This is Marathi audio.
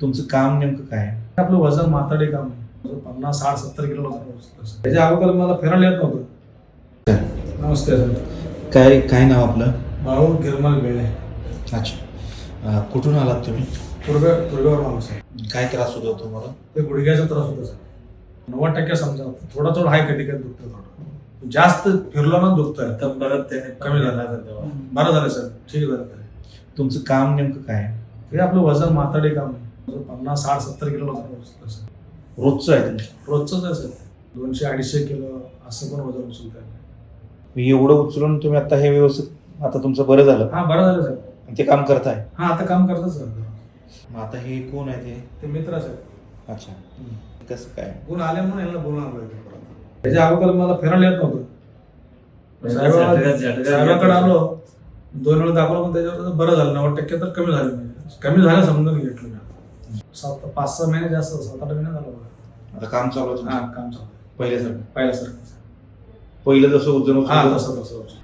तुमचं काम नेमकं काय? आहे? आपलं वजन माताडे काम आहे. पन्नास साठ सत्तर किलो. त्याच्या अगोदर मला फिरायला येत नव्हतं. नमस्ते सर. काय काय नाव आपलं? बाळू गिरमल वेळे. अच्छा. अं, कुठून आलात तुम्ही? तुर्बे तुर्ब्यावर माणूस आहे काय त्रास होतो तुम्हाला? ते गुडघ्याचा त्रास होता सर. नव्वद टक्के समजा थोडा थोडा आहे कधी कधी दुखतं थोडं. जास्त फिरलो ना दुखतं तर परत त्याने कमी झालं बरं झालं सर. ठीक झालं. तुमचं काम नेमकं काय? आहे? हे आपलं वजन माताडे काम आहे. पन्नास साठ सत्तर किलो. रोजचं आहे रोजचंच आहे सर. दोनशे अडीचशे किलो असं पण वजन उचलतं मी एवढं उचलून तुम्ही आता हे व्यवस्थित आता तुमचं बरं झालं? हा बरं झालं सर. ते काम करताय? हा आता काम करतात सर. मग आता हे कोण आहे ते? ते मित्र सर. अच्छा. कसं काय? गुण आले म्हणून यांना परत. त्याच्या अगोदर मला फिरायला येत नव्हतं. साहेबाकडे आलो. दोन वेळा दाखवलं पण त्याच्यावर बरं झालं. नव्वद टक्के तर कमी झाले. म्हणजे कमी झालं समजून घेतलं मी. सात पाच सहा महिने जास्त सात आठ महिने झालं बघा. आता काम चालू आहे हा काम चालू पहिल्यासारखं? पहिल्यासारखं पहिलं जसं वजन हा उचललं तसं तसं.